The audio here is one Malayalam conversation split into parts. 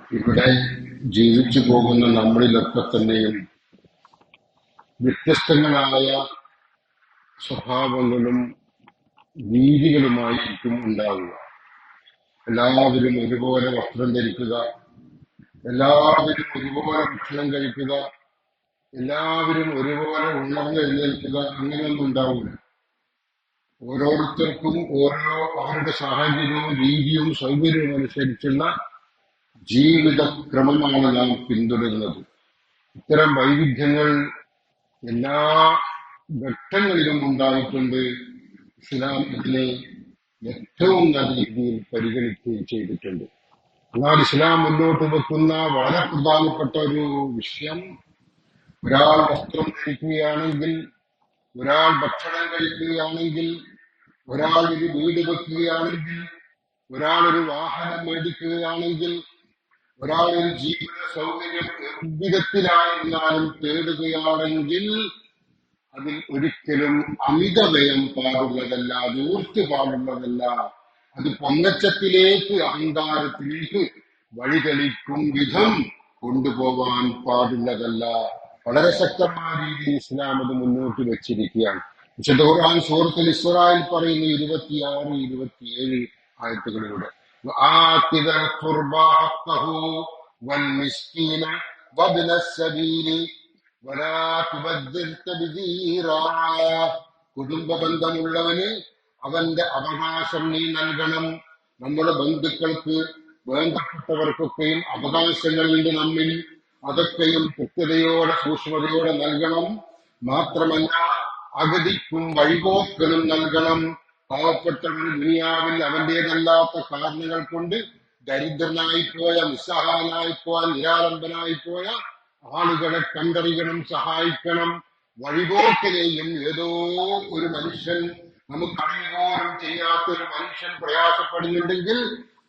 ഇവിടെ ജീവിച്ചു പോകുന്ന നമ്മളിലൊക്കെ തന്നെയും വ്യത്യസ്തങ്ങളായ സ്വഭാവങ്ങളും രീതികളുമായിരിക്കും ഉണ്ടാവുക. എല്ലാവരും ഒരുപോലെ വസ്ത്രം ധരിക്കുക എല്ലാവരും ഒരുപോലെ ഭക്ഷണം കഴിക്കുക എല്ലാവരും ഒരുപോലെ ഉണർന്ന് എഴുന്നേൽക്കുക അങ്ങനെയൊന്നും ഉണ്ടാവില്ല. ഓരോരുത്തർക്കും ഓരോ അവരുടെ സാഹചര്യവും രീതിയും സൗകര്യവും അനുസരിച്ചുള്ള ജീവിതക്രമമാണ് നാം പിന്തുടരുന്നത്. ഇത്തരം വൈവിധ്യങ്ങൾ എല്ലാ ഘട്ടങ്ങളിലും ഉണ്ടായിട്ടുണ്ട്. ഇസ്ലാം ഏറ്റവും നല്ല രീതിയിൽ പരിഗണിക്കുകയും ചെയ്തിട്ടുണ്ട്. എന്നാൽ ഇസ്ലാം മുന്നോട്ട് വെക്കുന്ന വളരെ പ്രധാനപ്പെട്ട ഒരു വിഷയം ഒരാൾ വസ്ത്രം ധരിക്കുകയാണെങ്കിൽ ഒരാൾ ഭക്ഷണം കഴിക്കുകയാണെങ്കിൽ ഒരാൾ ഒരു വീട് വെക്കുകയാണെങ്കിൽ ഒരാൾ ഒരു വാഹനം മേടിക്കുകയാണെങ്കിൽ ഒരാൾ ഒരു ജീവിത സൗകര്യം വിധത്തിലായിരുന്നാലും തേടുകയാണെങ്കിൽ അതിൽ ഒരിക്കലും അമിതവയം പാടുള്ളതല്ല ദൂർത്ത് പാടുള്ളതല്ല. അത് പൊങ്ങച്ചത്തിലേക്ക് അഹങ്കാരത്തിലേക്ക് വഴിതെളിക്കും വിധം കൊണ്ടുപോകാൻ പാടുള്ളതല്ല. വളരെ ശക്തമായ രീതിയിൽ ഇസ്ലാം അത് മുന്നോട്ട് വെച്ചിരിക്കുകയാണ്. വിശുദ്ധ ഖുർആൻ സുഹൃത്തിൽ ഇസ്രായേൽ പറയുന്ന ഇരുപത്തിയാറ് ഇരുപത്തിയേഴ് ആയത്തുകളിലൂടെ. وآت ذا القربى حقه والمسكين وابن السبيل ولا تبذر تبذيرا കുടുംബ ബന്ധമുള്ളവന് അവന്റെ അവകാശം നീ നൽകണം നമ്മുടെ ബന്ധുക്കൾക്ക് വേണ്ടപ്പെട്ടവർക്കൊക്കെയും അവകാശങ്ങളുണ്ട് നമ്മിൽ അതൊക്കെയും കൃത്യതയോടെ സൂക്ഷ്മതയോടെ നൽകണം മാത്രമല്ല അഗതിക്കും വഴിപോക്കനും നൽകണം പാവപ്പെട്ടവന് ദുനിയാവിൽ അവന്റേതല്ലാത്ത കാരണങ്ങൾ കൊണ്ട് ദരിദ്രനായിപ്പോയ പോയ നിരാലംബനായിപ്പോയ പോയ നിരാലംബനായി പോയ ആളുകളെ കണ്ടറിയണം സഹായിക്കണം വഴിപോക്കിലെയും ഏതോ ഒരു മനുഷ്യൻ നമുക്ക് അറിയുകയും ചെയ്യാത്ത ഒരു മനുഷ്യൻ പ്രയാസപ്പെടുന്നുണ്ടെങ്കിൽ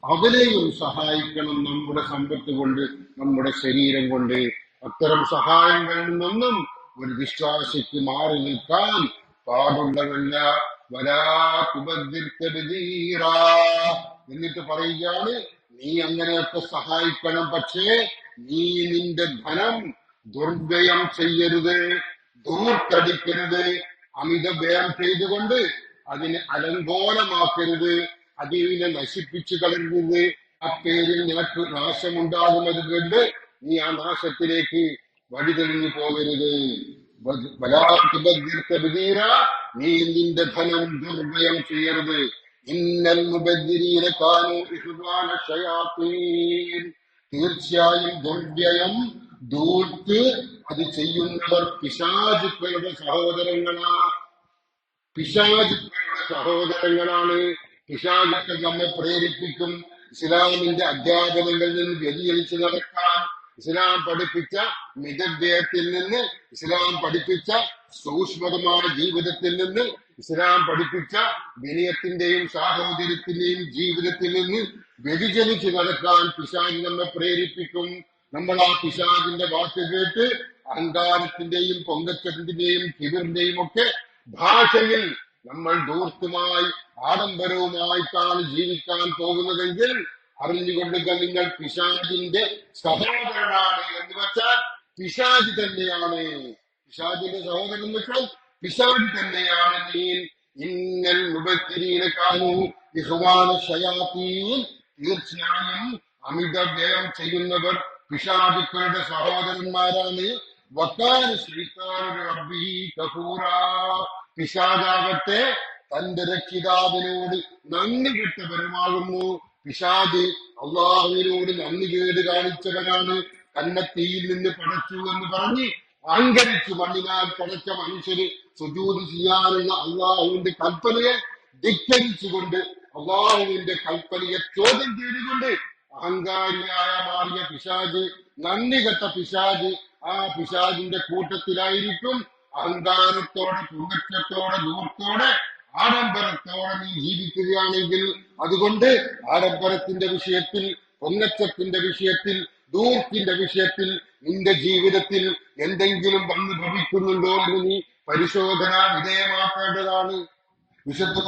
അവരെയും സഹായിക്കണം നമ്മുടെ സമ്പത്ത് കൊണ്ട് നമ്മുടെ ശരീരം കൊണ്ട് അത്തരം സഹായം വേണമെന്നും ഒരു വിശ്വാസിക്ക് മാറി നിൽക്കാൻ പാടുള്ളതല്ല. എന്നിട്ട് പറയുകയാണ് നീ അങ്ങനെയൊക്കെ സഹായിക്കണം പക്ഷേ നീ നിന്റെ ധനം ദുർവ്യയം ചെയ്യരുത് ദൂർത്തടിക്കരുത് അമിത വ്യയം ചെയ്തുകൊണ്ട് അതിനെ അലങ്കോലമാക്കരുത് അതിനെ നശിപ്പിച്ചു കളരുത് ആ പേരിൽ നിനക്ക് നാശമുണ്ടാകുന്നത് കൊണ്ട് നീ ആ നാശത്തിലേക്ക് വഴിതെളിഞ്ഞു പോകരുത്. നീ നിന്റെ ധനം ദുർവ്യയം ചെയ്യരുത്. ഇന്നൽ തീർച്ചയായും ദുർവ്യയം ദൂർത്ത് അത് ചെയ്യുന്നവർ പിശാചുക്കളുടെ സഹോദരങ്ങളാ. പിശാചുക്കളുടെ സഹോദരങ്ങളാണ്. പിശാചുക്കൾ നമ്മെ പ്രേരിപ്പിക്കും. ഇസ്ലാമിന്റെ അധ്യാപനങ്ങളിൽ നിന്ന് വ്യതിചലിച്ച് നടക്കാൻ ഇസ്ലാം പഠിപ്പിച്ച മിതവ്യയത്തിൽ നിന്ന് ഇസ്ലാം പഠിപ്പിച്ച സൂക്ഷ്മതമായ ജീവിതത്തിൽ നിന്ന് ഇസ്ലാം പഠിപ്പിച്ച വിനയത്തിന്റെയും സാഹോദര്യത്തിന്റെയും ജീവിതത്തിൽ നിന്ന് വ്യതിചലിച്ച് നടക്കാൻ പിശാജ് നമ്മെ പ്രേരിപ്പിക്കും. നമ്മൾ ആ പിശാജിന്റെ വാക്ക് കേട്ട് അഹങ്കാരത്തിന്റെയും പൊങ്കച്ചത്തിന്റെയും കിബിറിന്റെയും ഒക്കെ ഭാഷയിൽ നമ്മൾ ദൂർത്തുമായി ആഡംബരവുമായിട്ടാണ് ജീവിക്കാൻ പോകുന്നതെങ്കിൽ അറിഞ്ഞുകൊള്ളുക നിങ്ങൾ പിശാജിന്റെ സഹോദരനാണ് എന്ന് വെച്ചാൽ പിശാജ് തന്നെയാണ്. പിശാജിന്റെ സഹോദരൻ എന്ന് വെച്ചാൽ പിശാജ് തന്നെയാണ്. നീ തീർച്ചയായും അമിത വ്യയം ചെയ്യുന്നവർ പിശാചുക്കളുടെ സഹോദരന്മാരാണ്. പിശാചാകട്ടെ തന്റെ രക്ഷിതാവിനോട് നന്ദി കെട്ടവരുമാകുന്നു. പിശാദ് അള്ളാഹുവിനോട് നന്ദി കേട് കാണിച്ചവനാണ് തന്നെ തീയിൽ നിന്ന് പടച്ചു എന്ന് പറഞ്ഞ് അഹങ്കരിച്ചു മണ്ണിനാൽ പടച്ച മനുഷ്യര് സുജൂത് ചെയ്യാനുള്ള അള്ളാഹുവിന്റെ കൽപ്പനയെ ധിക്കരിച്ചുകൊണ്ട് അള്ളാഹുവിന്റെ കൽപ്പനയെ ചോദ്യം ചെയ്തുകൊണ്ട് അഹങ്കാരിയായ മാറിയ പിശാജ് നന്ദി കെട്ട പിശാജ് ആ പിശാജിന്റെ കൂട്ടത്തിലായിരിക്കും അഹങ്കാരത്തോടെ പുങ്കറ്റത്തോടെ ദൂർത്തോടെ ആഡംബരത്തോടെ നീ ജീവിക്കുകയാണെങ്കിൽ അതുകൊണ്ട് ആഡംബരത്തിന്റെ വിഷയത്തിൽ പൊങ്ങച്ചത്തിന്റെ വിഷയത്തിൽ ദൂർത്തിന്റെ വിഷയത്തിൽ നിന്റെ ജീവിതത്തിൽ എന്തെങ്കിലും വന്ന് ഭവിക്കുന്നുണ്ടോ എന്ന് നീ പരിശോധന വിധേയമാക്കേണ്ടതാണ്. വിശുദ്ധ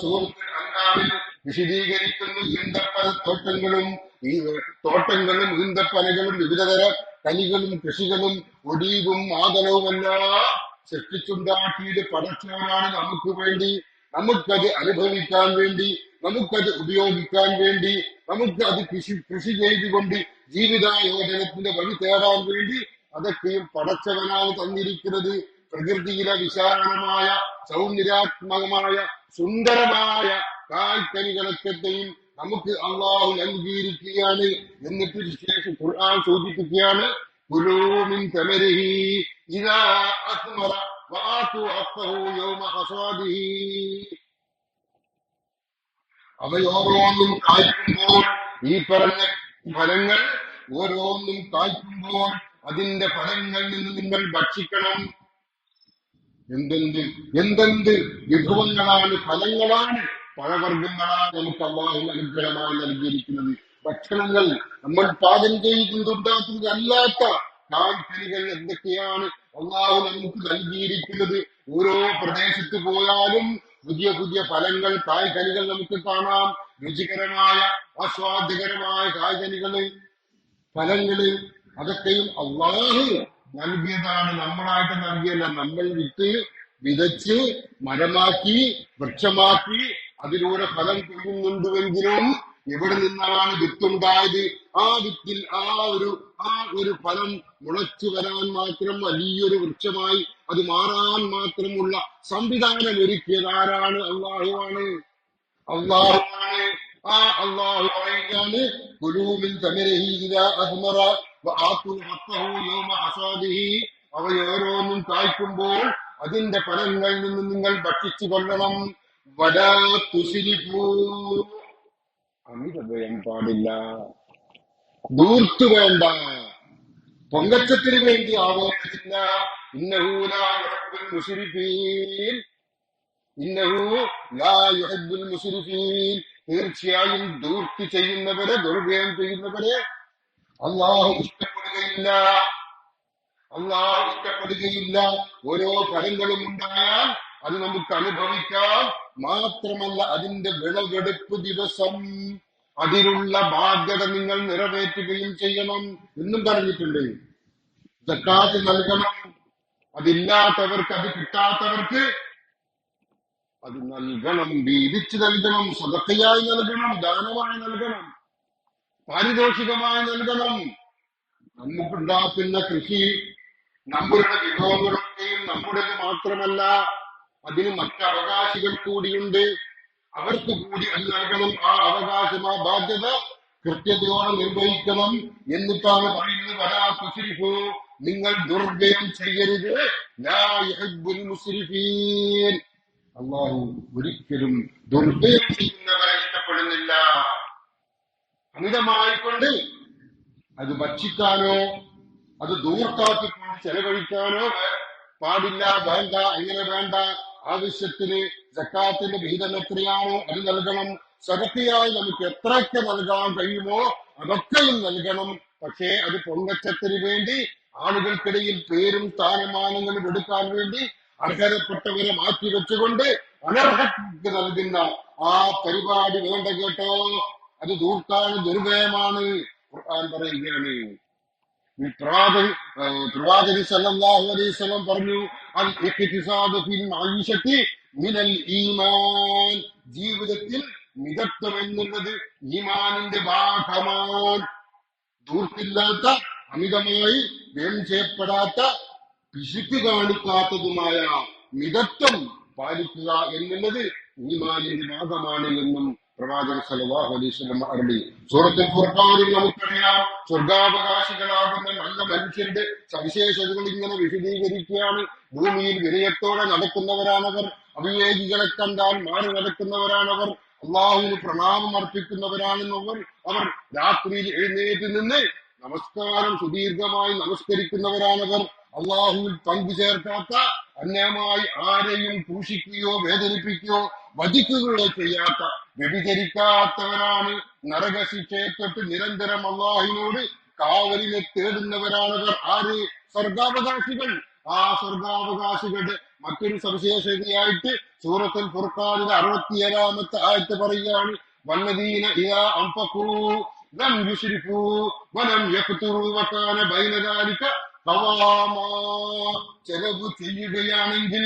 സൂറത്തുൽ അൻആമിൽ വിശദീകരിക്കുന്നു. ഈന്തപ്പന തോട്ടങ്ങളും ഈ തോട്ടങ്ങളും ഈന്തപ്പനകളും വിവിധതര കനികളും കൃഷികളും ഒടിവും മാതളവുമെല്ലാം സൃഷ്ടിച്ചുണ്ടാക്കിയത് പടച്ചവനാണ് നമുക്ക് വേണ്ടി. നമുക്കത് അനുഭവിക്കാൻ വേണ്ടി നമുക്കത് ഉപയോഗിക്കാൻ വേണ്ടി നമുക്ക് അത് കൃഷി കൃഷി ചെയ്തുകൊണ്ട് ജീവിതായോജനത്തിന്റെ വഴി തേടാൻ വേണ്ടി അതൊക്കെയും പടച്ചവനാണ് തന്നിരിക്കുന്നത്. പ്രകൃതിയിലെ വിശാലമായ സൗന്ദര്യാത്മകമായ സുന്ദരമായ കായ്ക്കനികളൊക്കെയും നമുക്ക് അള്ളാഹു നൽകിയിരിക്കുകയാണ്. എന്നിട്ട് ശേഷം ഖുർആൻ സൂചിപ്പിക്കുകയാണ് കുലൂമിൻ തമരിഹി ഇതാ അസ്മറ വആതു അപ്പഹു യൗമ ഹസാദിഹി അവയോരോന്നും കായ്ക്കുമ്പോൾ ഈ പറഞ്ഞ ഫലങ്ങൾ ഓരോന്നും കായ്ക്കുമ്പോൾ അതിന്റെ ഫലങ്ങളിൽ നിന്ന് നിങ്ങൾ ഭക്ഷിക്കണം. എന്തെന്ത്? എന്തെന്ത്? വിഭവങ്ങളാണ് ഫലങ്ങളാണ് പഴവർഗങ്ങളാണ് നമുക്ക് അള്ളാഹു അനുഗ്രഹമായി നൽകിയിരിക്കുന്നത്. ഭക്ഷണങ്ങൾ നമ്മൾ പാകം ചെയ്യുന്നുണ്ടാക്കുന്നത് അല്ലാത്ത കാൽക്കനികൾ എന്തൊക്കെയാണ്? അള്ളാഹു നമുക്ക് നൽകിയിരിക്കുന്നത് ഓരോ പ്രദേശത്ത് പോയാലും പുതിയ പുതിയ ഫലങ്ങൾ കായ്കനികൾ നമുക്ക് കാണാം. രുചികരമായ ആസ്വാദ്യകരമായ കായ്കനികൾ ഫലങ്ങൾ അതൊക്കെയും അള്ളാഹു നൽകിയതാണ്. നമ്മളായിട്ട് നൽകിയല്ല നമ്മൾ വിട്ട് വിതച്ച് മരമാക്കി വൃക്ഷമാക്കി അതിലൂടെ ഫലം കൊള്ളുന്നുണ്ടുവെങ്കിലും എവിടെ നിന്നാണ് വിത്തുണ്ടായത്? ആ വിത്തിൽ ആ ഒരു ആ ഒരു ഫലം മുളച്ചു വരാൻ മാത്രം വലിയൊരു വൃക്ഷമായി അത് മാറാൻ മാത്രമുള്ള സംവിധാനം ഒരുക്കിയത് ആരാണ്? അള്ളാഹുവാണ്. അള്ളാഹുവാണ്. ആ അള്ളാഹു പറയുകയാണ് കുലൂമിൻ അവയോരോന്നും കായ്ക്കുമ്പോൾ അതിന്റെ ഫലങ്ങളിൽ നിന്ന് നിങ്ങൾ ഭക്ഷിച്ചു കൊള്ളണം. വലാ തുസിരിപ്പൂ അമിതം പാടില്ല. ദൂർത്തു വേണ്ട പൊങ്കച്ചത്തിന് വേണ്ടി മുസ്രിഫീൻ ഇന്നഹു തീർച്ചയായും ദൂർത്തി ചെയ്യുന്നവരെ ദുർഗയം ചെയ്യുന്നവരെ അള്ളാഹു ഇഷ്ടപ്പെടുകയില്ല. അള്ളാഹു ഇഷ്ടപ്പെടുകയില്ല. ഓരോ ഫലങ്ങളും ഉണ്ടായാൽ അത് നമുക്ക് അനുഭവിക്കാം. മാത്രമല്ല അതിന്റെ വിളവെടുപ്പ് ദിവസം അതിനുള്ള ബാധ്യത നിങ്ങൾ നിറവേറ്റുകയും ചെയ്യണം എന്നും പറഞ്ഞിട്ടുണ്ട്. ജക്കാത്ത് നൽകണം. അതില്ലാത്തവർക്ക് അത് കിട്ടാത്തവർക്ക് അത് നൽകണം. വീതിച്ച് നൽകണം. സ്വതക്കയായി നൽകണം. ദാനമായി നൽകണം. പാരിതോഷികമായി നൽകണം. നമുക്കുണ്ടാക്കുന്ന കൃഷി നമ്മുടെ വിഭവങ്ങളൊക്കെയും നമ്മുടേത് മാത്രമല്ല അതിന് മറ്റവകാശികൾ കൂടിയുണ്ട്. അവർക്ക് കൂടി അത് നൽകണം ആ അവകാശം ആ ബാധ്യത കൃത്യതയോടെ നിർവഹിക്കണം എന്നിട്ടാണ് പറയുന്നത്. നിങ്ങൾ ദുർവ്യയം ചെയ്യരുത്. അള്ളാഹു ഒരിക്കലും ദുർവ്യയം ചെയ്യുന്നവരെ ഇഷ്ടപ്പെടുന്നില്ല. അമിതമായിക്കൊണ്ട് അത് ഭക്ഷിക്കാനോ അത് ദൂർത്താക്കിക്കൊണ്ട് ചെലവഴിക്കാനോ പാടില്ല വേണ്ട അങ്ങനെ വേണ്ട. ആവശ്യത്തിന് ജക്കാത്തിന്റെ വിഹിതം എത്രയാണോ അത് നൽകണം. സദക്കയായി നമുക്ക് എത്രയൊക്കെ നൽകാൻ കഴിയുമോ അതൊക്കെയും നൽകണം. പക്ഷേ അത് പൊങ്കച്ചത്തിന് വേണ്ടി ആളുകൾക്കിടയിൽ പേരും സ്ഥാനമാനങ്ങളും എടുക്കാൻ വേണ്ടി അർഹരപ്പെട്ടവരെ മാറ്റി വെച്ചുകൊണ്ട് അനർഹക്ക് നൽകുന്ന ആ പരിപാടി വേണ്ട കേട്ടോ. അത് ദൂർത്താണ് ദുർവ്യയമാണ് ഖുർആൻ പറയുകയാണ്. പറഞ്ഞു ജീവിതത്തിൽ മിതത്വം എന്നുള്ളത് ഈമാനിന്റെ ഭാഗമാണ്. ദൂർത്തില്ലാത്ത അമിതമായി വ്യയം ചെയ്യപ്പെടാത്ത പിശുക്ക് കാണിക്കാത്തതുമായ മിതത്വം പാലിക്കുക എന്നുള്ളത് ഈമാനിന്റെ ഭാഗമാണ് എന്നും പ്രവാചകൻ സല്ലല്ലാഹു അലൈഹി വസല്ലം അരളി. സൂറത്തുൽ ഫുർഖാനിൽ നമുക്കറിയാം സ്വർഗാവകാശികളാകുന്ന നല്ല മനുഷ്യരുടെ സവിശേഷതകൾ ഇങ്ങനെ വിശദീകരിക്കുകയാണ്. ഭൂമിയിൽ വിനയത്തോടെ നടക്കുന്നവരാണവർ അവിവേകികളെ കണ്ടാൽ മാറി നടക്കുന്നവരാണവർ അള്ളാഹുവിന് പ്രണാമം അർപ്പിക്കുന്നവരാണെന്നവർ അവർ രാത്രിയിൽ എഴുന്നേറ്റ് നിന്ന് നമസ്കാരം സുദീർഘമായി നമസ്കരിക്കുന്നവരാണവർ. അള്ളാഹുവിൽ പങ്കു ചേർക്കാത്ത അന്യമായി ആരെയും ക്രൂശിക്കുകയോ വേദനിപ്പിക്കുകയോ വധിക്കുകയോ ചെയ്യാത്ത വ്യഭിചരിക്കാത്തവരാണ് നരകശിക്ഷയെ തൊട്ട് നിരന്തരം അള്ളാഹിനോട് കാവലിനെ തേടുന്നവരാണവർ ആര്? സ്വർഗാവകാശികൾ. ആ സ്വർഗാവകാശികളുടെ മറ്റൊരു സവിശേഷതയായിട്ട് സൂറത്തുൽ ഫുർഖാനിന്റെ അറുപത്തിയേഴാമത്തെ ആയത്ത് പറയുകയാണ് വന്നദീന ഖവാമാ ചെലവ് ചെയ്യുകയാണെങ്കിൽ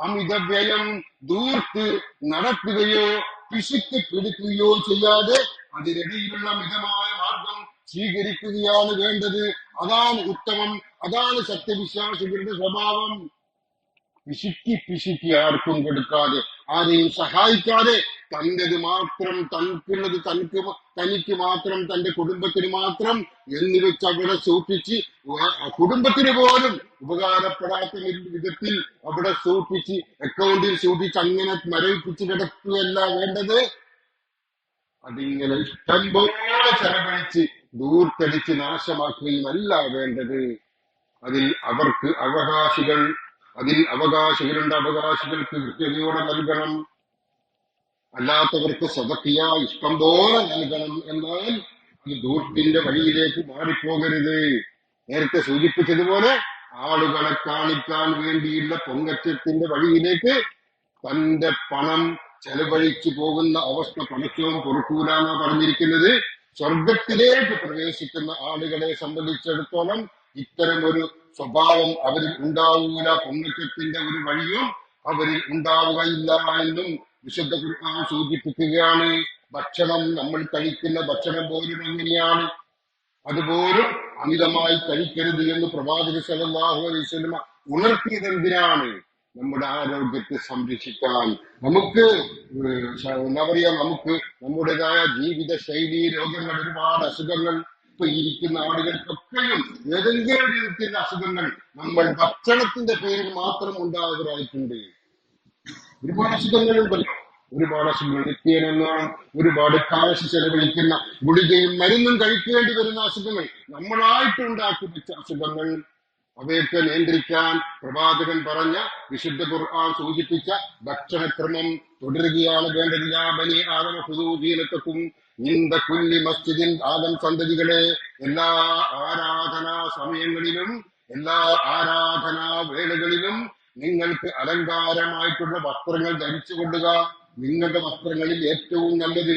അമിതവ്യയം ദൂർത്ത് നടക്കുകയോ പിശുക്ക് പിടിക്കുകയോ ചെയ്യാതെ അതിനിടയിലുള്ള മിതമായ മാർഗം സ്വീകരിക്കുകയാണ് വേണ്ടത് അതാണ് ഉത്തമം അതാണ് സത്യവിശ്വാസികളുടെ സ്വഭാവം പിശുക്കി പിശുക്കി ആർക്കും കൊടുക്കാതെ ആരെയും സഹായിക്കാതെ തന്റേത് മാത്രം തനിക്കുള്ളത് തനിക്ക് തനിക്ക് മാത്രം തന്റെ കുടുംബത്തിന് മാത്രം എന്ന് വെച്ച് അവിടെ സൂക്ഷിച്ച് കുടുംബത്തിന് പോലും ഉപകാരപ്പെടാത്ത വിധത്തിൽ അവിടെ സൂക്ഷിച്ച് അക്കൗണ്ടിൽ സൂക്ഷിച്ച് അങ്ങനെ മരവിപ്പിച്ച് കിടക്കുകയല്ല വേണ്ടത്. അതിങ്ങനെ ഇഷ്ടം പോലെ ചെലവഴിച്ച് ദൂർത്തടിച്ച് നാശമാക്കുകയും അല്ല വേണ്ടത്. അതിൽ അവർക്ക് അവകാശികൾ അതിൽ അവകാശികളുണ്ട് അവകാശികൾക്ക് കൃത്യതയോടെ നൽകണം. അല്ലാത്തവർക്ക് സതക്കിയ ഇഷ്ടം പോലെ നൽകണം എന്നാൽ ഈ ദൂർത്തിന്റെ വഴിയിലേക്ക് മാറിപ്പോകരുത്. നേരത്തെ സൂചിപ്പിച്ചതുപോലെ ആളുകളെ കാണിക്കാൻ വേണ്ടിയുള്ള പൊങ്ങച്ചത്തിന്റെ വഴിയിലേക്ക് തന്റെ പണം ചെലവഴിച്ചു പോകുന്ന അവസ്ഥ പണിക്കവും പൊറുക്കൂല എന്നാ പറഞ്ഞിരിക്കുന്നത്. സ്വർഗത്തിലേക്ക് പ്രവേശിക്കുന്ന ആളുകളെ സംബന്ധിച്ചിടത്തോളം ഇത്തരം ഒരു സ്വഭാവം അവരിൽ ഉണ്ടാവൂല. പൊങ്ങച്ചത്തിന്റെ ഒരു വഴിയും അവരിൽ ഉണ്ടാവുകയില്ല എന്നും വിശുദ്ധ ഖുർആൻ സൂചിപ്പിക്കുകയാണ് ഭക്ഷണം നമ്മൾ കഴിക്കുന്ന ഭക്ഷണം പോലും എങ്ങനെയാണ്? അതുപോലും അമിതമായി കഴിക്കരുത് എന്ന് പ്രവാചക വസല്ലമ ഉണർത്തിയത് എന്തിനാണ് നമ്മുടെ ആരോഗ്യത്തെ സംരക്ഷിക്കാൻ. നമുക്ക് എന്താ പറയാ നമുക്ക് നമ്മുടേതായ ജീവിത ശൈലി രോഗങ്ങൾ ഒരുപാട് അസുഖങ്ങൾ ഇപ്പൊ ഇരിക്കുന്ന ആളുകൾക്കൊക്കെയും ഏതെങ്കിലും രീതിയിലുള്ള അസുഖങ്ങൾ നമ്മൾ ഭക്ഷണത്തിന്റെ പേരിൽ മാത്രം ഉണ്ടാകുന്നതായിട്ടുണ്ട് ഒരുപാട് അസുഖങ്ങളുണ്ടല്ലോ ഒരുപാട് നിത്യേന ഒരുപാട് കാശ് ചെലവഴിക്കുന്ന ഗുളികയും മരുന്നും കഴിക്കേണ്ടി വരുന്ന അസുഖങ്ങൾ. നമ്മളായിട്ട് ഉണ്ടാക്കി വെച്ച അസുഖങ്ങൾ അവയൊക്കെ നിയന്ത്രിക്കാൻ പ്രവാചകൻ പറഞ്ഞ വിശുദ്ധ ഖുർആൻ സൂചിപ്പിച്ച ഭക്ഷണക്രമം തുടരുകയാണ് വേണ്ടത് കുല്ലി മസ്ജിദിൻ ആദം സന്തതികളെ എല്ലാ ആരാധനാ സമയങ്ങളിലും എല്ലാ ആരാധനാ വേളകളിലും നിങ്ങൾക്ക് അലങ്കാരമായിട്ടുള്ള വസ്ത്രങ്ങൾ ധരിച്ചു കൊള്ളുക. നിങ്ങളുടെ വസ്ത്രങ്ങളിൽ ഏറ്റവും നല്ലത്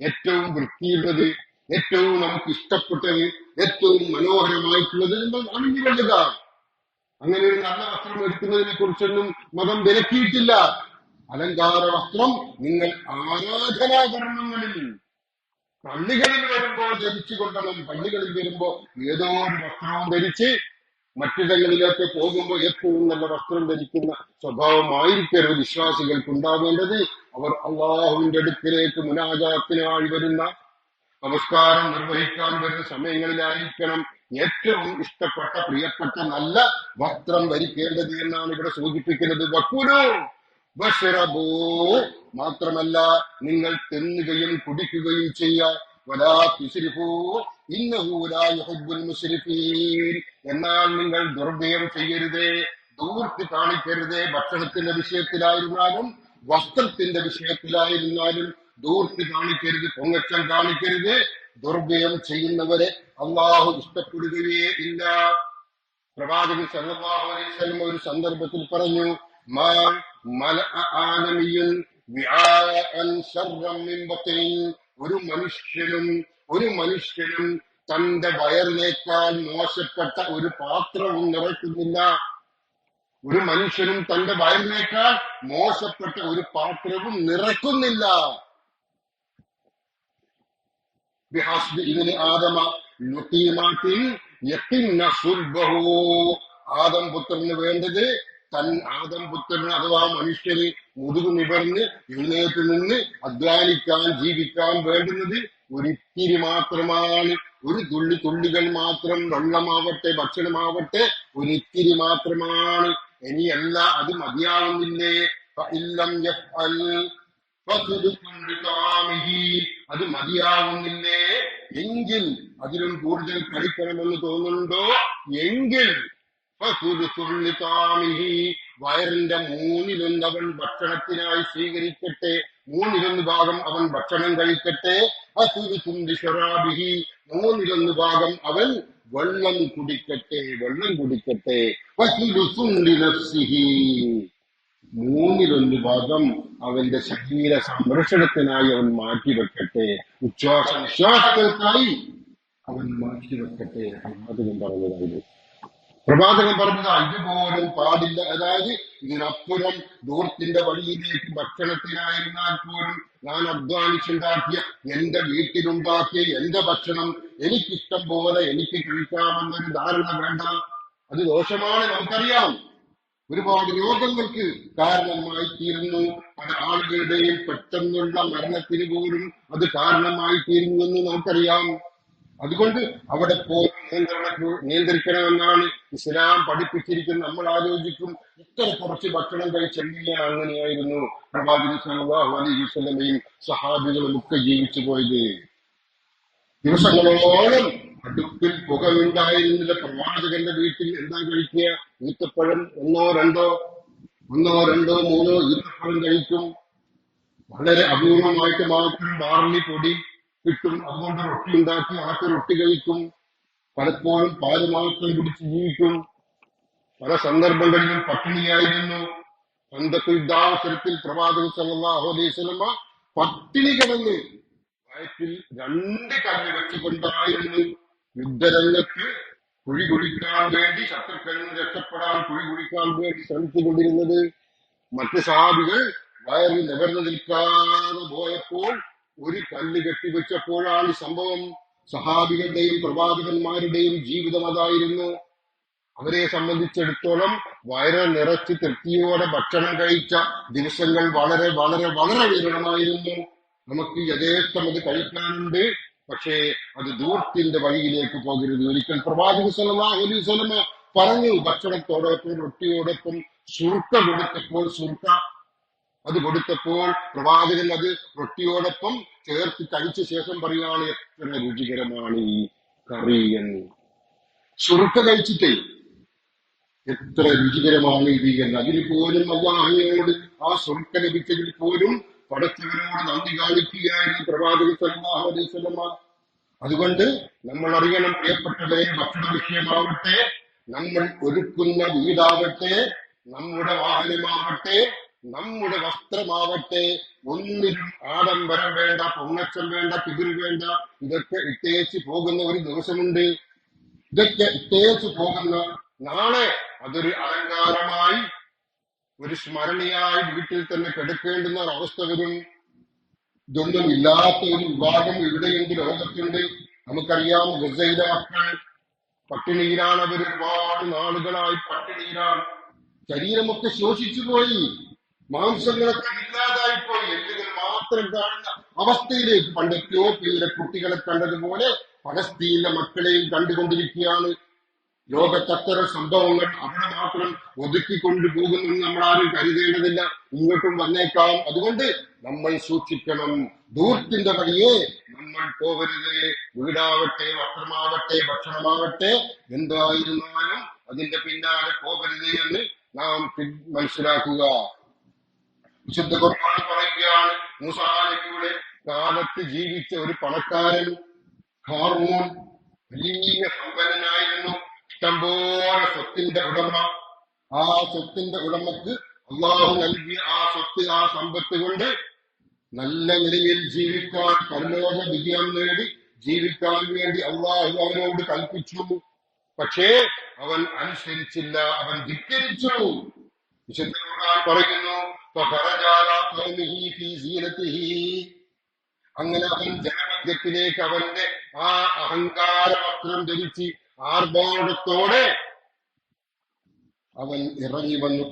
ഏറ്റവും വൃത്തിയുള്ളത് ഏറ്റവും നമുക്ക് ഇഷ്ടപ്പെട്ടത് ഏറ്റവും മനോഹരമായിട്ടുള്ളത് നിങ്ങൾ അണിഞ്ഞു കൊള്ളുക. അങ്ങനെ ഒരു നല്ല വസ്ത്രം എടുക്കുന്നതിനെ കുറിച്ചൊന്നും മതം വിലക്കിയിട്ടില്ല. അലങ്കാര വസ്ത്രം നിങ്ങൾ ആരാധനാകരണങ്ങളിൽ പള്ളികളിൽ വരുമ്പോൾ ധരിച്ചു കൊണ്ടണം പള്ളികളിൽ വരുമ്പോ ഏതോ ഒരു വസ്ത്രവും ധരിച്ച് മറ്റിടങ്ങളിലൊക്കെ പോകുമ്പോൾ ഏറ്റവും നല്ല വസ്ത്രം ധരിക്കുന്ന സ്വഭാവമായിരിക്കരുത്. വിശ്വാസികൾക്ക് ഉണ്ടാവേണ്ടത് അവർ അള്ളാഹുവിന്റെ അടുക്കിലേക്ക് മുനാജാത്തിനായി വരുന്ന നമസ്കാരം നിർവഹിക്കാൻ വരുന്ന സമയങ്ങളിലായിരിക്കണം ഏറ്റവും ഇഷ്ടപ്പെട്ട പ്രിയപ്പെട്ട നല്ല വസ്ത്രം ധരിക്കേണ്ടത് എന്നാണ് ഇവിടെ സൂചിപ്പിക്കുന്നത്. വക്കുലു ബഷറബൂ. മാത്രമല്ല നിങ്ങൾ തിന്നുകയും കുടിക്കുകയും ചെയ്യുക വലാ തുസ്രിഫൂ. എന്നാൽ നിങ്ങൾ ദുർവ്യയം ചെയ്യരുതേ ദൂർത്തി കാണിക്കരുതേ ഭക്ഷണത്തിന്റെ വിഷയത്തിലായിരുന്നാലും വസ്ത്രത്തിന്റെ വിഷയത്തിലായിരുന്നാലും ദൂർത്തി കാണിക്കരുത് പൊങ്ങച്ചം കാണിക്കരുത്. ദുർവ്യയം ചെയ്യുന്നവരെ അള്ളാഹു ഇഷ്ടപ്പെടുകയേ ഇല്ല. പ്രവാചകൻ സല്ലാഹു അലൈഹി വസല്ലം ഒരു സന്ദർഭത്തിൽ പറഞ്ഞു ഒരു മനുഷ്യനും ഒരു മനുഷ്യനും തന്റെ വയറിനേക്കാൾ മോശപ്പെട്ട ഒരു പാത്രവും നിറയ്ക്കുന്നില്ല. ഒരു മനുഷ്യനും തന്റെ വയറിനേക്കാൾ മോശപ്പെട്ട ഒരു പാത്രവും നിറയ്ക്കുന്നില്ല. ഇതിന് ആദമ ആദം പുത്രന് വേണ്ടത് തൻ ആദം പുത്രന് അഥവാ മനുഷ്യന് മുതുകു നിവർന്ന് എഴുന്നേറ്റ് നിന്ന് അധ്വാനിക്കാൻ ജീവിക്കാൻ വേണ്ടുന്നത് ഒരിത്തിരി മാത്രമാണ്. ഒരു തുള്ളി തുള്ളികൾ മാത്രം വെള്ളമാവട്ടെ ഭക്ഷണമാവട്ടെ ഒരിത്തിരി മാത്രമാണ്. ഇനി അല്ല അത് മതിയാവുന്നില്ലേ. അത് മതിയാവുന്നില്ലേ? എങ്കിൽ അതിലും കൂടുതൽ കഴിക്കണമെന്ന് തോന്നുന്നുണ്ടോ? എങ്കിൽ. വയറിന്റെ മൂന്നിലൊന്ന് അവൻ ഭക്ഷണത്തിനായി സ്വീകരിക്കട്ടെ. മൂന്നിലൊന്ന് ഭാഗം അവൻ ഭക്ഷണം കഴിക്കട്ടെ. ബിശറാബിഹി. മൂന്നിലൊന്ന് ഭാഗം അവൻ വെള്ളം കുടിക്കട്ടെ വെള്ളം കുടിക്കട്ടെ. മൂന്നിലൊന്ന് ഭാഗം അവന്റെ ശരീര സംരക്ഷണത്തിനായി അവൻ മാറ്റിവെക്കട്ടെ. ഉച്ഛ്വാസ നിശ്വാസങ്ങൾക്കായി അവൻ മാറ്റിവെക്കട്ടെ. പ്രവാചകൻ പറഞ്ഞതായത് പ്രവാചകൻ പറഞ്ഞതാ ഇതുപോലും പാടില്ല. അതായത് ഇതിനപ്പുറം ദൂരത്തിന്റെ വഴിയിലേക്ക് ഭക്ഷണത്തിനായിരുന്നാൽ പോലും ഞാൻ അധ്വാനിച്ചുണ്ടാക്കിയ എന്റെ വീട്ടിലുണ്ടാക്കിയ എന്റെ ഭക്ഷണം എനിക്കിഷ്ടം പോലെ എനിക്ക് കഴിക്കാമെന്നൊരു ധാരണ വേണ്ട. അത് ദോഷമാണ് നമുക്കറിയാം. ഒരുപാട് രോഗങ്ങൾക്ക് കാരണമായി തീരുന്നു പല ആളുകളുടെയും പെട്ടെന്നുള്ള മരണത്തിന് പോലും അത് കാരണമായി തീരുന്നു എന്ന് നമുക്കറിയാം. അതുകൊണ്ട് അവിടെ പോയി നിയന്ത്രിക്കണമെന്നാണ് ഇസ്ലാം പഠിപ്പിച്ചിരിക്കുന്നത് നമ്മൾ ആലോചിക്കും. ഇത്ര കുറച്ച് ഭക്ഷണം കഴിച്ചെങ്കിൽ അങ്ങനെയായിരുന്നു പ്രവാചകൻ അലൈഹി സഹാബികളും ഒക്കെ ജീവിച്ചു പോയത്. ദിവസങ്ങളോളം അടുപ്പിൽ പുകയുണ്ടായിരുന്നില്ല പ്രവാചകന്റെ വീട്ടിൽ എന്താ കഴിക്കുക? ഈത്തപ്പഴം ഒന്നോ രണ്ടോ ഒന്നോ രണ്ടോ മൂന്നോ ഈത്തപ്പഴം കഴിക്കും. വളരെ അപൂർവമായിട്ട് മാത്രം ബാർലി പൊടി കിട്ടും. അതുകൊണ്ട് റൊട്ടി ഉണ്ടാക്കി ആട്ട് റൊട്ടി കഴിക്കും. പലപ്പോഴും പാൽ മാത്രം കുടിച്ച് ജീവിക്കും. പല സന്ദർഭങ്ങളിലും പട്ടിണിയായിരുന്നു പണ്ടത്തെ യുദ്ധാവസരത്തിൽ പ്രവാചകൻ സല്ലല്ലാഹു അലൈഹി വസല്ലമ പട്ടിണി കിടന്ന് വയറ്റിൽ രണ്ട് കല്ല് വെച്ചുകൊണ്ടായിരുന്നു യുദ്ധരംഗത്ത് കുഴി കുടിക്കാൻ വേണ്ടി ശത്രുക്കളിൽ നിന്ന് രക്ഷപ്പെടാൻ കുഴി കുടിക്കാൻ വേണ്ടി ശ്രമിച്ചുകൊണ്ടിരുന്നത്. മറ്റു സഹാബികൾ വയറിൽ നിവർന്നു നിൽക്കാതെ പോയപ്പോൾ ഒരു കല്ല് കെട്ടിവെച്ചപ്പോഴാണ് സംഭവം. സഹാബികളുടെയും പ്രവാചകന്മാരുടെയും ജീവിതം അതായിരുന്നു. അവരെ സംബന്ധിച്ചിടത്തോളം വയറ് നിറച്ച് തൃപ്തിയോടെ ഭക്ഷണം കഴിച്ച ദിവസങ്ങൾ വളരെ വളരെ വളരെ വിരളമായിരുന്നു. നമുക്ക് യഥേഷ്ടം അത് കഴിക്കാനുണ്ട്. പക്ഷേ അത് ദൂർത്തിന്റെ വഴിയിലേക്ക് പോകരുത്. ഒരിക്കൽ പ്രവാചക വസല്ലമ പറഞ്ഞു ഭക്ഷണത്തോടൊപ്പം റൊട്ടിയോടൊപ്പം സുർക്ക കൊടുത്തപ്പോൾ സുർക്ക അത് കൊടുത്തപ്പോൾ പ്രവാചകൻ അത് റൊട്ടിയോടൊപ്പം ചേർത്ത് കഴിച്ച ശേഷം പറയുകയാണ് എത്ര രുചികരമാണ് ഈ കറി എന്ന്. ചുരുക്ക കഴിച്ചിട്ടേ എത്ര രുചികരമാണ് ഇത് എന്ന്. അതിന് പോലും അള്ളാഹയോട് ആ സ്വർക്ക ലഭിച്ചതിൽ പോലും പടച്ചവനോട് നന്ദി കാണിക്കുകയായിരുന്നു പ്രവാചകൻ സല്ലല്ലാഹു അലൈഹി അതുകൊണ്ട് നമ്മൾ അറിയണം പ്രിയപ്പെട്ടവരെ ഭക്ഷണ വിഷയമാവട്ടെ നമ്മൾ ഒരുക്കുന്ന വീടാവട്ടെ നമ്മുടെ വാഹനമാവട്ടെ നമ്മുടെ വസ്ത്രമാവട്ടെ ഒന്നിനും ആഡംബരം വേണ്ട പൊങ്ങച്ചം വേണ്ട കിബിർ വേണ്ട ഇതൊക്കെ ഇട്ടേച്ച് പോകുന്ന ഒരു ദിവസമുണ്ട്. ഇതൊക്കെ ഇട്ടേച്ച് പോകുന്ന നാളെ അതൊരു അലങ്കാരമായി ഒരു സ്മരണയായി വീട്ടിൽ തന്നെ കിടക്കേണ്ടുന്ന ഒരവസ്ഥ വരും. ഇതൊന്നും ഇല്ലാത്ത ഒരു വിഭാഗം ഇവിടെയുണ്ട് ലോകത്തുണ്ട്. നമുക്കറിയാം ഗസയിലെ മക്കൾ പട്ടിണിയിലാണ്. അവർ ഒരുപാട് നാളുകളായി പട്ടിണിയിലാണ്. ശരീരമൊക്കെ ശോഷിച്ചു പോയി മാംസങ്ങളൊക്കെ ഇല്ലാതായി പോയി എല്ലുകൾ മാത്രം കാണുന്ന അവസ്ഥയിലേക്ക് പണ്ട് എത്യോപ്യയിലെ കുട്ടികളെ കണ്ടതുപോലെ പലസ്തീനിലെ മക്കളെയും കണ്ടുകൊണ്ടിരിക്കുകയാണ്. ലോകത്തത്തരം സംഭവങ്ങൾ അവിടെ മാത്രം ഒതുക്കി കൊണ്ടുപോകുമെന്ന് നമ്മൾ ആരും കരുതേണ്ടതില്ല. ഇങ്ങോട്ടും വന്നേക്കാം. അതുകൊണ്ട് നമ്മൾ സൂക്ഷിക്കണം. ദൂർത്തിന്റെ വഴിയെ നമ്മൾ പോകരുത്. വീടാവട്ടെ വസ്ത്രമാവട്ടെ ഭക്ഷണമാവട്ടെ എന്തായിരുന്നാലും അതിന്റെ പിന്നാലെ പോകരുത് എന്ന് നാം മനസ്സിലാക്കുക. വിശുദ്ധ ഖുർആൻ പറയുകയാണ്. മൂസാലിയുടെ കാലത്ത് ജീവിച്ച ഒരു പണക്കാരൻ ഹാറൂൺ വലിയ സമ്പന്നനായിരുന്നു. ഇഷ്ടംപോലെ സ്വത്തിന്റെ ഉടമ. ആ സ്വത്തിന്റെ ഉടമക്ക് അള്ളാഹു നൽകിയ ആ സ്വത്ത് ആ സമ്പത്ത് കൊണ്ട് നല്ല നിലയിൽ ജീവിക്കാൻ പരലോക വിജയം നേടി ജീവിക്കാൻ വേണ്ടി അള്ളാഹു അവനോട് കൽപ്പിച്ചു. പക്ഷേ അവൻ അനുസരിച്ചില്ല അവൻ ധിക്കരിച്ചു. വിശുദ്ധ പറയുന്നു അങ്ങനെ അവൻ ജനമധ്യത്തിലേക്ക് അവന്റെ ആ അഹങ്കാര വസ്ത്രം ധരിച്ച് ആർഭാടത്തോടെ അവൻ ഇറങ്ങി വന്നു.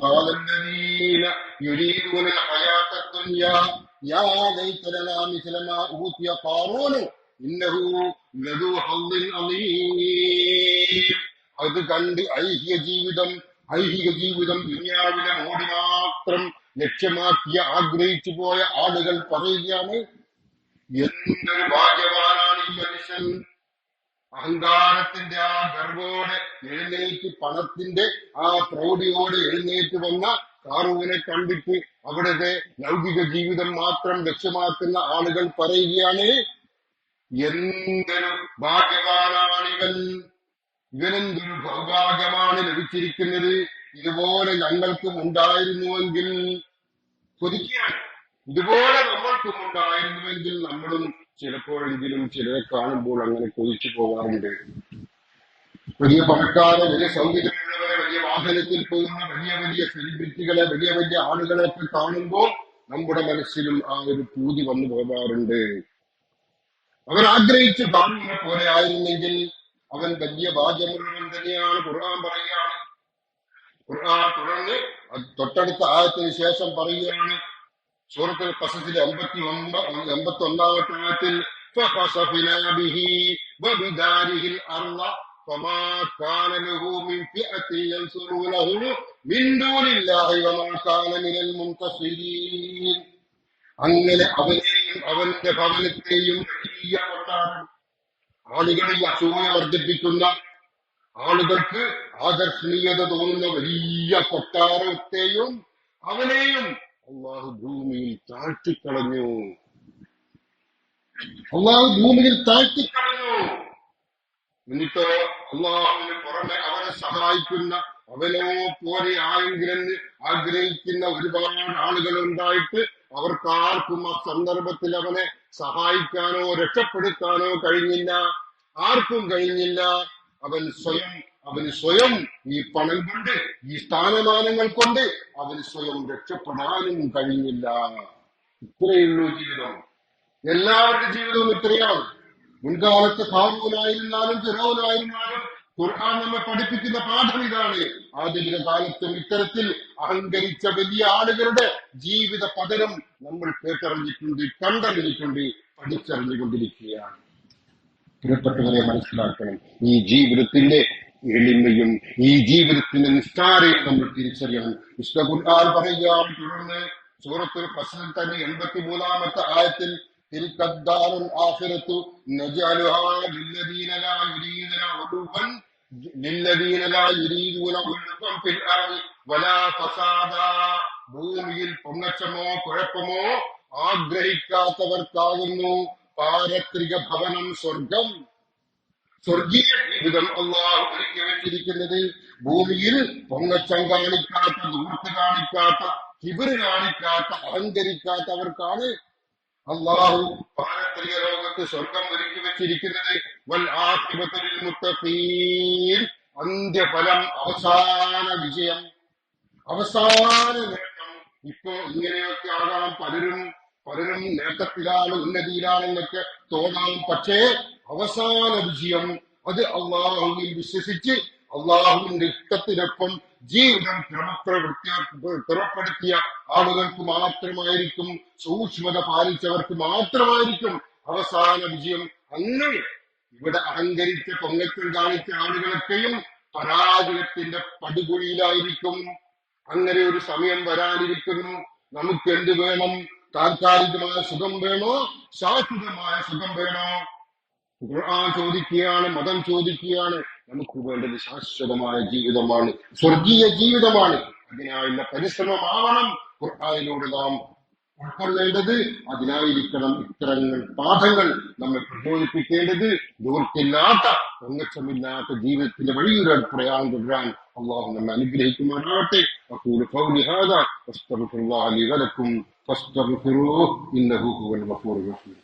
അത് കണ്ട് ഐഹിക ജീവിതം ഐഹിക ജീവിതം ദുനിയാവിലെ മോടി മാത്രം ലക്ഷ്യമാക്കിയ ആഗ്രഹിച്ചു പോയ ആളുകൾ പറയുകയാണ് എന്തൊരു ഭാഗ്യവാനാണ് ഈ മനുഷ്യൻ. അഹങ്കാരത്തിന്റെ ആ ഗർവോടെ എഴുന്നേറ്റ് പണത്തിന്റെ ആ പ്രൗഢിയോടെ എഴുന്നേറ്റ് വന്ന കാറുവിനെ കണ്ടിട്ട് അവിടുത്തെ ലൗകിക ജീവിതം മാത്രം ലക്ഷ്യമാക്കുന്ന ആളുകൾ പറയുകയാണ് എന്തൊരു ഭാഗ്യവാനാണ് ഇവൻ. ഇവനെന്തൊരു ഭൗഭാഗ്യമാണ് ലഭിച്ചിരിക്കുന്നത്. ഇതുപോലെ ഞങ്ങൾക്കും ഉണ്ടായിരുന്നുവെങ്കിൽ കൊതിക്കുകയാണ്. ഇതുപോലെ നമ്മൾക്കും ഉണ്ടായിരുന്നുവെങ്കിൽ നമ്മളും ചിലപ്പോഴെങ്കിലും ചിലരെ കാണുമ്പോൾ അങ്ങനെ കൊതിച്ചു പോകാറുണ്ട്. വലിയ പണക്കാരെ വലിയ സൗകര്യമുള്ളവരെ വലിയ വാഹനത്തിൽ പോകുന്ന വലിയ വലിയ സെലിബ്രിറ്റികളെ വലിയ വലിയ ആളുകളെയൊക്കെ കാണുമ്പോൾ നമ്മുടെ മനസ്സിലും ആ ഒരു പൂതി വന്നു പോകാറുണ്ട്. അവർ ആഗ്രഹിച്ച് കാണുന്ന പോലെ ആയിരുന്നെങ്കിൽ അവൻ വലിയ ഭാഗ്യമുള്ളവൻ തന്നെയാണ് ഖുർആൻ പറയുകയാണ്. തുടർന്ന് അത് തൊട്ടടുത്ത ആയത്തിന് ശേഷം പറയുകയാണ് സൂറത്തുൽ ഖസസിലെ എൺപത്തി ഒമ്പത് എൺപത്തി ഒന്നാമത്തെ ആയത്തിൽ فخسفنا به وبداره الأرض فما كان له من فئة ينصرونه من دون الله وما كان من المنتصرين അങ്ങനെ അവനെയും അവന്റെ ഭവനത്തെയും വലിയ കൊട്ടാരം ആളുകളിൽ അസൂയ വർദ്ധിപ്പിക്കുന്ന ആളുകൾക്ക് ആകർഷണീയത തോന്നുന്ന വലിയ കൊട്ടാരത്തെയും അവനെയും അള്ളാഹു ഭൂമിയിൽ താഴ്ത്തിക്കളഞ്ഞു. അള്ളാഹു ഭൂമിയിൽ താഴ്ത്തിക്കളഞ്ഞു. എന്നിട്ടോ അള്ളാഹുവിന് പുറമെ അവനെ സഹായിക്കുന്ന അവനോ പോലെ ആയെങ്കിലെന്ന് ആഗ്രഹിക്കുന്ന ഒരുപാട് ആളുകൾ ഉണ്ടായിട്ട് അവർക്ക് ആർക്കും ആ സന്ദർഭത്തിൽ അവനെ സഹായിക്കാനോ രക്ഷപ്പെടുത്താനോ കഴിഞ്ഞില്ല. ആർക്കും കഴിഞ്ഞില്ല. അവൻ സ്വയം അവന് സ്വയം ഈ പണം കൊണ്ട് ഈ സ്ഥാനമാനങ്ങൾ കൊണ്ട് അവന് സ്വയം രക്ഷപ്പെടാനും കഴിഞ്ഞില്ല. ഇത്രയുള്ളൂ ജീവിതം. എല്ലാവരുടെ ജീവിതവും ഇത്രയാണ്. മുൻകാലത്ത് ഹാറൂനായിരുന്നാലും ഫിറോനായിരുന്നാലും ഖുർആൻ നമ്മെ പഠിപ്പിക്കുന്ന പാഠം ഇതാണ്. ആധുനിക കാലത്തും ഇത്തരത്തിൽ അഹങ്കരിച്ച വലിയ ആളുകളുടെ ജീവിത പതനം നമ്മൾ കേട്ടറിഞ്ഞിട്ടുണ്ട് കണ്ടറിഞ്ഞിട്ടുണ്ട് പഠിച്ചറിഞ്ഞുകൊണ്ടിരിക്കുകയാണ്. പ്രിയപ്പെട്ടവരെ മനസ്സിലാക്കണം ഈ ജീവിതത്തിന്റെ എളിമയും ഈ ജീവിതത്തിന്റെ നിസ്സാരയും നമ്മൾ തിരിച്ചറിയണം വിശുദ്ധ ഖുർആൻ പറയാം തുടർന്ന് സൂറത്തുൽ ഫസ്ലിൽ തന്നെ എൺപത്തി മൂന്നാമത്തെ ആയത്തിൽ تلك الدار الآخرة نجعلها للذين لا يريدون علوا للذين لا يريدون علوا في الأرض ولا فسادا ഭൂമിയിൽ പൊങ്ങച്ചമോ കുഴപ്പമോ ആഗ്രഹിക്കാത്തവർക്കാകുന്നു പാരത്രിക ഭവനം സ്വർഗം. സ്വർഗീയ ജീവിതം അള്ളാഹു ഒരുക്കി വെച്ചിരിക്കുന്നത് ഭൂമിയിൽ പൊങ്ങച്ചം കാണിക്കാത്ത ദൂർത്ത് കാണിക്കാത്ത കിബിറ് കാണിക്കാത്ത അഹങ്കരിക്കാത്തവർക്കാണ് അള്ളാഹു പാരത്രിക ലോകത്ത് സ്വർഗം ഒരുക്കി വെച്ചിരിക്കുന്നത്. വൽ ആഖിബത്തുൽ മുത്തഖീൻ. അന്ത്യഫലം അവസാന വിജയം. അവസാന നേട്ടം ഇപ്പോ ഇങ്ങനെയൊക്കെ ആകാം പലരും പലരും നേട്ടത്തിലാണ് ഉന്നതിയിലാണെന്നൊക്കെ തോന്നാം പക്ഷേ അവസാന വിജയം അത് അള്ളാഹുവിൽ വിശ്വസിച്ച് അള്ളാഹുവിന്റെ ഇഷ്ടത്തിനൊപ്പം ജീവിതം ക്രമപ്പെടുത്തിയ ആളുകൾക്ക് മാത്രമായിരിക്കും സൂക്ഷ്മത പാലിച്ചവർക്ക് മാത്രമായിരിക്കും അവസാന വിജയം. അന്ന് ഇവിടെ അഹങ്കരിച്ച പൊങ്ങച്ചം കാണിച്ച ആളുകളൊക്കെയും പരാജയത്തിന്റെ പടുകുഴിയിലായിരിക്കും. അങ്ങനെ ഒരു സമയം വരാനിരിക്കുന്നു. നമുക്ക് എന്ത് വേണം? താൽക്കാലികമായ സുഖം വേണോ? ശാശ്വതമായ സുഖം വേണോ? ഖുർആൻ ചോദിക്കുകയാണ് മതം ചോദിക്കുകയാണ്. നമുക്ക് വേണ്ടത് ശാശ്വതമായ ജീവിതമാണ് സ്വർഗീയ ജീവിതമാണ്. അതിനായുള്ള പരിശ്രമമാവണം ഖുർആാനിലൂടെ നാം ഉൾക്കൊള്ളേണ്ടത്. അതിനായിരിക്കണം ഇത്തരങ്ങൾ പാഠങ്ങൾ നമ്മെ പ്രചോദിപ്പിക്കേണ്ടത് ദൂർത്തില്ലാത്ത ഒന്നക്ഷമില്ലാത്ത ജീവിതത്തിന്റെ വഴിയൊരു പ്രയാണം തുടരാൻ അള്ളാഹു നമ്മെ അനുഗ്രഹിക്കുമാറാകട്ടെ. അക്കൂർ ഫൗലി ഹാദ അസ്തഗ്ഫിറുല്ലാഹി ലി ولكم فاستغفروه إنه هو الغفور الرحيم